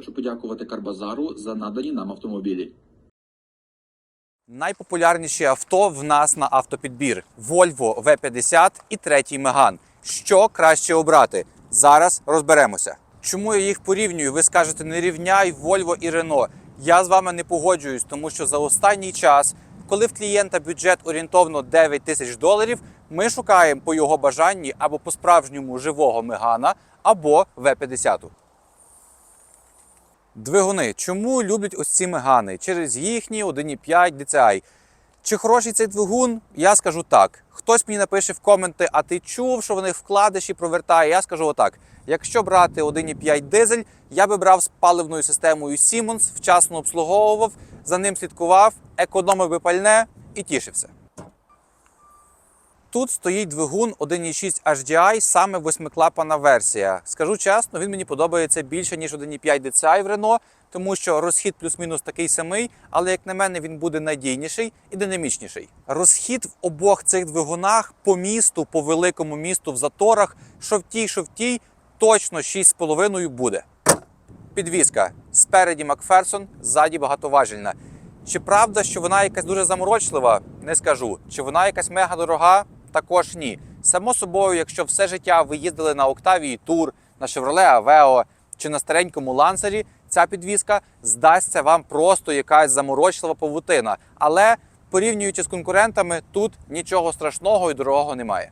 хочу подякувати Карбазару за надані нам автомобілі. Найпопулярніші авто в нас на автопідбір: Volvo V50 і третій Megane. Що краще обрати? Зараз розберемося. Чому я їх порівнюю? Ви скажете, не рівняй Volvo і Renault. Я з вами не погоджуюсь, тому що за останній час, коли в клієнта бюджет орієнтовно 9 тисяч доларів, ми шукаємо по його бажанні або по справжньому живого Мегана, або V50. Двигуни. Чому люблять ось ці мегани? Через їхні 1,5 DCI. Чи хороший цей двигун? Я скажу так. Хтось мені напише в коменти, а ти чув, що вони вкладиші провертає. Я скажу отак: якщо брати 1,5 дизель, я би брав з паливною системою Siemens, вчасно обслуговував, за ним слідкував, економив би пальне і тішився. Тут стоїть двигун 1.6 HDI, саме восьмиклапана версія. Скажу чесно, він мені подобається більше, ніж 1.5 DCI в Renault, тому що розхід плюс-мінус такий самий, але як на мене, він буде надійніший і динамічніший. Розхід в обох цих двигунах по місту, по великому місту в заторах, що в тій, що в тій, точно 6,5 буде. Підвізка. Спереді Макферсон, ззаді багатоважільна. Чи правда, що вона якась дуже заморочлива? Не скажу. Чи вона якась мега дорога? Також ні. Само собою, якщо все життя ви їздили на Octavia Tour, на Chevrolet Aveo чи на старенькому лансері, ця підвізка здасться вам просто якась заморочлива павутина. Але порівнюючи з конкурентами, тут нічого страшного і дорогого немає.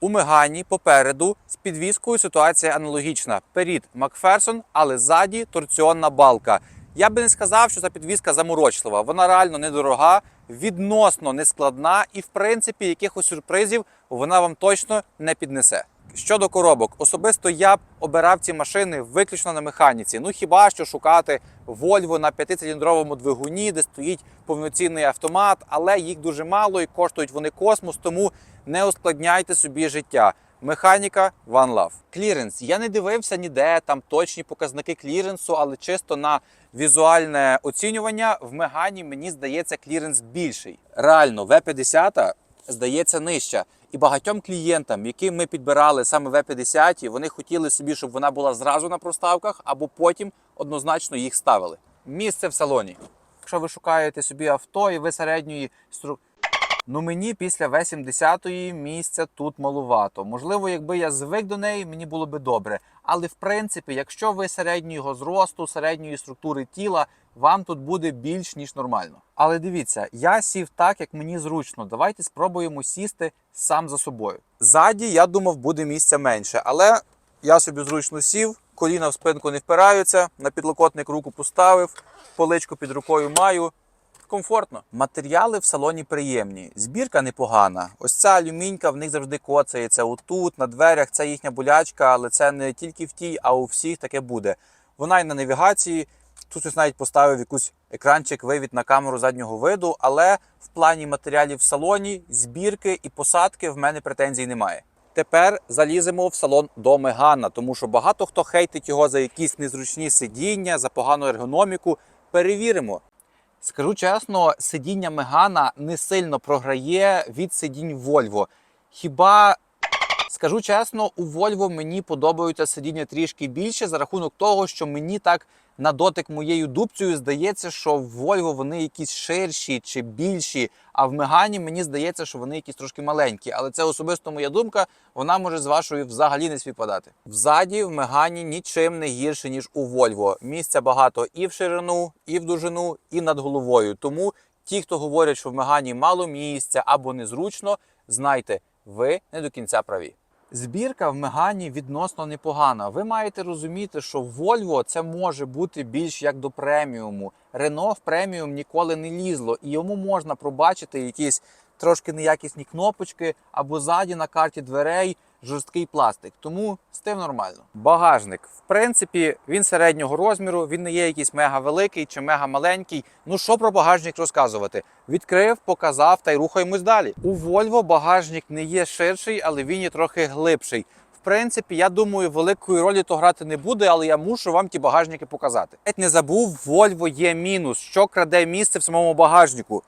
У Мегані попереду з підвіскою ситуація аналогічна. Перід Макферсон, але ззаді торціонна балка. Я би не сказав, що ця підвіска заморочлива. Вона реально недорога, відносно нескладна і, в принципі, якихось сюрпризів вона вам точно не піднесе. Щодо коробок, особисто я б обирав ці машини виключно на механіці. Ну хіба що шукати Volvo на п'ятициліндровому двигуні, де стоїть повноцінний автомат, але їх дуже мало і коштують вони космос, тому не ускладняйте собі життя. Механіка One Love. Кліренс. Я не дивився ніде там точні показники кліренсу, але чисто на візуальне оцінювання в Мегані мені здається кліренс більший. Реально, V50 здається нижча. І багатьом клієнтам, яким ми підбирали саме V50, вони хотіли собі, щоб вона була зразу на проставках, або потім однозначно їх ставили. Місце в салоні. Якщо ви шукаєте собі авто і ви середньої стру... Ну мені після В-70 місця тут малувато. Можливо, якби я звик до неї, мені було би добре. Але в принципі, якщо ви середнього зросту, середньої структури тіла, вам тут буде більш ніж нормально. Але дивіться, я сів так, як мені зручно. Давайте спробуємо сісти сам за собою. Ззаді я думав, буде місця менше, але я собі зручно сів, коліна в спинку не впираються, на підлокотник руку поставив, поличку під рукою маю комфортно. Матеріали в салоні приємні. Збірка непогана. Ось ця алюмінька в них завжди коцається. Отут, на дверях, це їхня болячка, але це не тільки в тій, а у всіх таке буде. Вона й на навігації. Тут ось навіть поставив якийсь екранчик, вивід на камеру заднього виду, але в плані матеріалів в салоні, збірки і посадки в мене претензій немає. Тепер заліземо в салон до Мегана, тому що багато хто хейтить його за якісь незручні сидіння, за погану ергономіку. Перевіримо. Скажу чесно, сидіння Мегана не сильно програє від сидінь Вольво. Хіба скажу чесно, у Вольво мені подобаються сидіння трішки більше за рахунок того, що мені так на дотик моєю дубцею здається, що в Volvo вони якісь ширші чи більші. А в Мегані мені здається, що вони якісь трошки маленькі. Але це особисто моя думка. Вона може з вашою взагалі не співпадати. Взаді в Мегані нічим не гірше ніж у Volvo. Місця багато і в ширину, і в довжину, і над головою. Тому ті, хто говорять, що в Мегані мало місця або незручно, знайте, ви не до кінця праві. Збірка в Мегані відносно непогана. Ви маєте розуміти, що Volvo це може бути більш як до преміуму. Рено в преміум ніколи не лізло, і йому можна пробачити якісь трошки неякісні кнопочки або ззаді на карті дверей жорсткий пластик. Тому з тим нормально. Багажник, в принципі, він середнього розміру, він не є якийсь мега великий чи мега маленький. Ну що про багажник розказувати? Відкрив, показав та й рухаємось далі. У Volvo багажник не є ширший, але він є трохи глибший. В принципі, я думаю, великої ролі то грати не буде, але я мушу вам ті багажники показати. Геть не забув, Volvo є мінус, що краде місце в самому багажнику.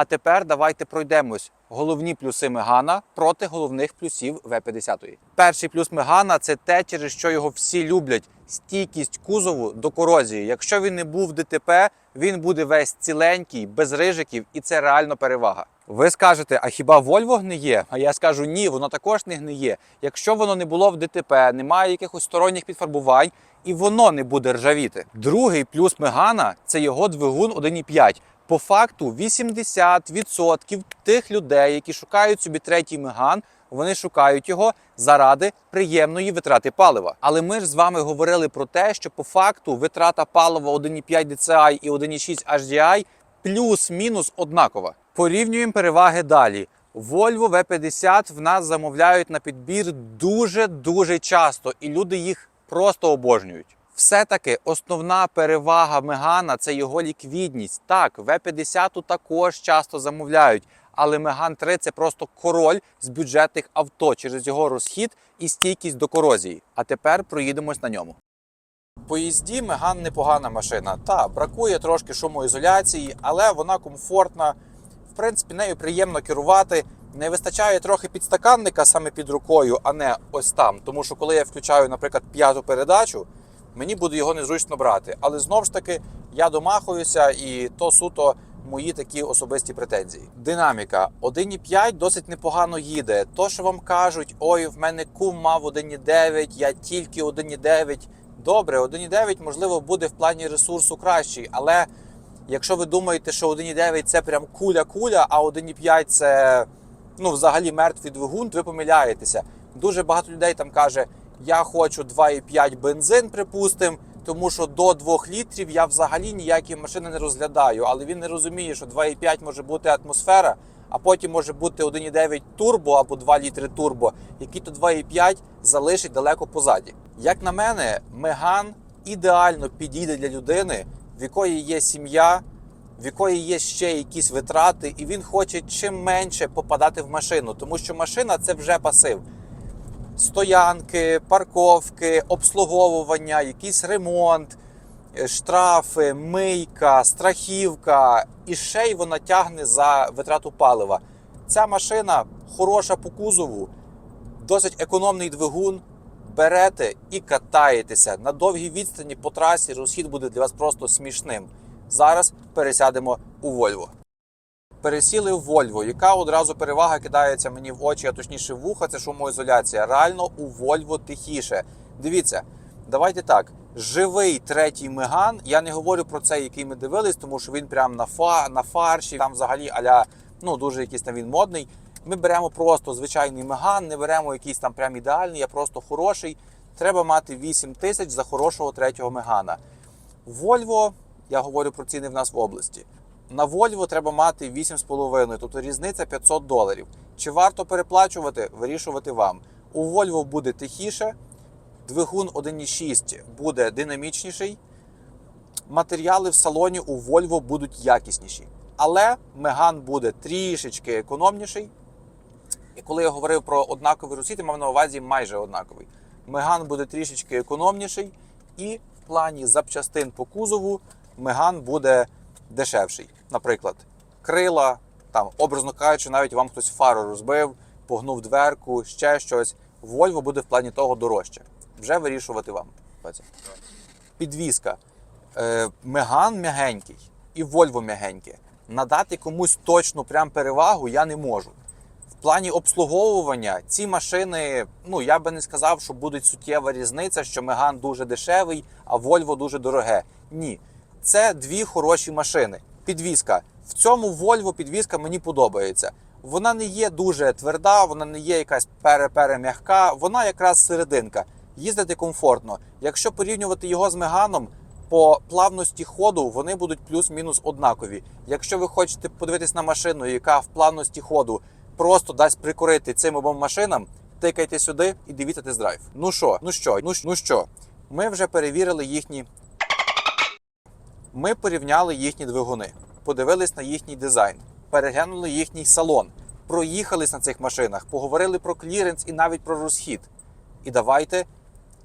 А тепер давайте пройдемось. Головні плюси Мегана проти головних плюсів В50. Перший плюс Мегана це те, через що його всі люблять: стійкість кузову до корозії. Якщо він не був в ДТП, він буде весь ціленький, без рижиків, і це реально перевага. Ви скажете, а хіба Volvo гниє? А я скажу ні, воно також не гниє. Якщо воно не було в ДТП, немає якихось сторонніх підфарбувань, і воно не буде ржавіти. Другий плюс Мегана це його двигун 1,5. По факту 80% тих людей, які шукають собі третій меган, вони шукають його заради приємної витрати палива. Але ми ж з вами говорили про те, що по факту витрата палива 1,5 DCI і 1,6 HDI плюс-мінус однакова. Порівнюємо переваги далі. Volvo V50 в нас замовляють на підбір дуже дуже часто, і люди їх просто обожнюють. Все-таки основна перевага Мегана це його ліквідність. Так, V50 також часто замовляють, але Меган 3 це просто король з бюджетних авто через його розхід і стійкість до корозії. А тепер проїдемось на ньому. По їзді Меган непогана машина. Та бракує трошки шумоізоляції, але вона комфортна. В принципі, нею приємно керувати. Не вистачає трохи підстаканника саме під рукою, а не ось там. Тому що коли я включаю, наприклад, п'яту передачу, мені буде його незручно брати. Але знову ж таки я домахуюся, і то суто мої такі особисті претензії. Динаміка 1,5 досить непогано їде. То, що вам кажуть, ой, в мене кум мав 1,9, я тільки 1,9. Добре, 1,9 можливо буде в плані ресурсу кращий, але якщо ви думаєте, що 1,9 це прям куля-куля, а 1,5 це ну, взагалі мертвий двигун, то ви помиляєтеся. Дуже багато людей там каже: я хочу 2,5 бензин, припустимо, тому що до 2 літрів я взагалі ніякі машини не розглядаю. Але він не розуміє, що 2,5 може бути атмосфера, а потім може бути 1,9 турбо або 2 літри турбо, які то 2,5 залишить далеко позаді. Як на мене, Меган ідеально підійде для людини, в якої є сім'я, в якої є ще якісь витрати, і він хоче чим менше попадати в машину, тому що машина це вже пасив. Стоянки, парковки, обслуговування, якийсь ремонт, е, штрафи, мийка, страхівка, і ще й вона тягне за витрату палива. Ця машина хороша по кузову, досить економний двигун. Берете і катаєтеся на довгій відстані по трасі. Розхід буде для вас просто смішним. Зараз пересядемо у Вольво. Пересіли в Вольво. Яка одразу перевага кидається мені в очі, а точніше в вуха, це шумоізоляція. Реально у Вольво тихіше. Дивіться, давайте так. Живий третій меган. Я не говорю про цей, який ми дивились, тому що він прям на фа на фарші. Там взагалі аля ну дуже якийсь там він модний. Ми беремо просто звичайний меган, не беремо якийсь там прям ідеальний, а просто хороший. Треба мати 8 тисяч за хорошого третього мегана. Вольво, я говорю про ціни в нас в області. На Volvo треба мати 8,5, тобто різниця 500 доларів. Чи варто переплачувати, вирішувати вам. У Volvo буде тихіше, двигун 1,6 буде динамічніший, матеріали в салоні у Volvo будуть якісніші. Але Меган буде трішечки економніший. І коли я говорив про однаковий розхід, мав на увазі майже однаковий. Меган буде трішечки економніший, і в плані запчастин по кузову Меган буде дешевший. Наприклад, крила, там, образно кажучи, навіть вам хтось фару розбив, погнув дверку, ще щось. Volvo буде в плані того дорожче. Вже вирішувати вам. Підвізка. Е, Меган м'ягенький і Volvo м'ягеньке. Надати комусь точну прям перевагу я не можу. В плані обслуговування ці машини, ну я би не сказав, що буде суттєва різниця, що Меган дуже дешевий, а Volvo дуже дороге. Ні, це дві хороші машини. Підвізка. В цьому Volvo підвізка мені подобається. Вона не є дуже тверда, вона не є якась пере-перем'ягка, вона якраз серединка. Їздити комфортно. Якщо порівнювати його з Меганом, по плавності ходу вони будуть плюс-мінус однакові. Якщо ви хочете подивитись на машину, яка в плавності ходу просто дасть прикурити цим обом машинам, тикайте сюди і дивіться тест-драйв. Ну що, ну що, ну, що- ну що, ми вже перевірили їхні. Ми порівняли їхні двигуни, подивились на їхній дизайн, переглянули їхній салон, проїхались на цих машинах, поговорили про кліренс і навіть про розхід. І давайте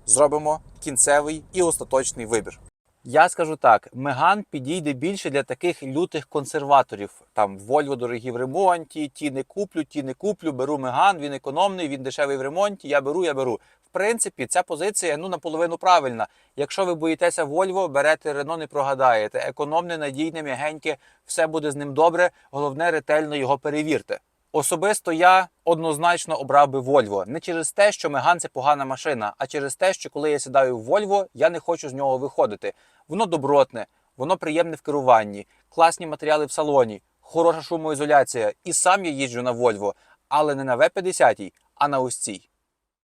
зробимо кінцевий і остаточний вибір. Я скажу так: Меган підійде більше для таких лютих консерваторів. Там Вольво дорогі в ремонті, ті не куплю, ті не куплю. Беру Меган, він економний, він дешевий в ремонті. Я беру, я беру. В принципі, ця позиція ну наполовину правильна. Якщо ви боїтеся Вольво, берете Рено, не прогадаєте. Економне, надійне, м'ягеньке, все буде з ним добре. Головне, ретельно його перевірте. Особисто я однозначно обрав би Вольво не через те, що Меган це погана машина, а через те, що коли я сідаю в Вольво, я не хочу з нього виходити. Воно добротне, воно приємне в керуванні, класні матеріали в салоні, хороша шумоізоляція. І сам я їжджу на Вольво, але не на В50, а на ось цій.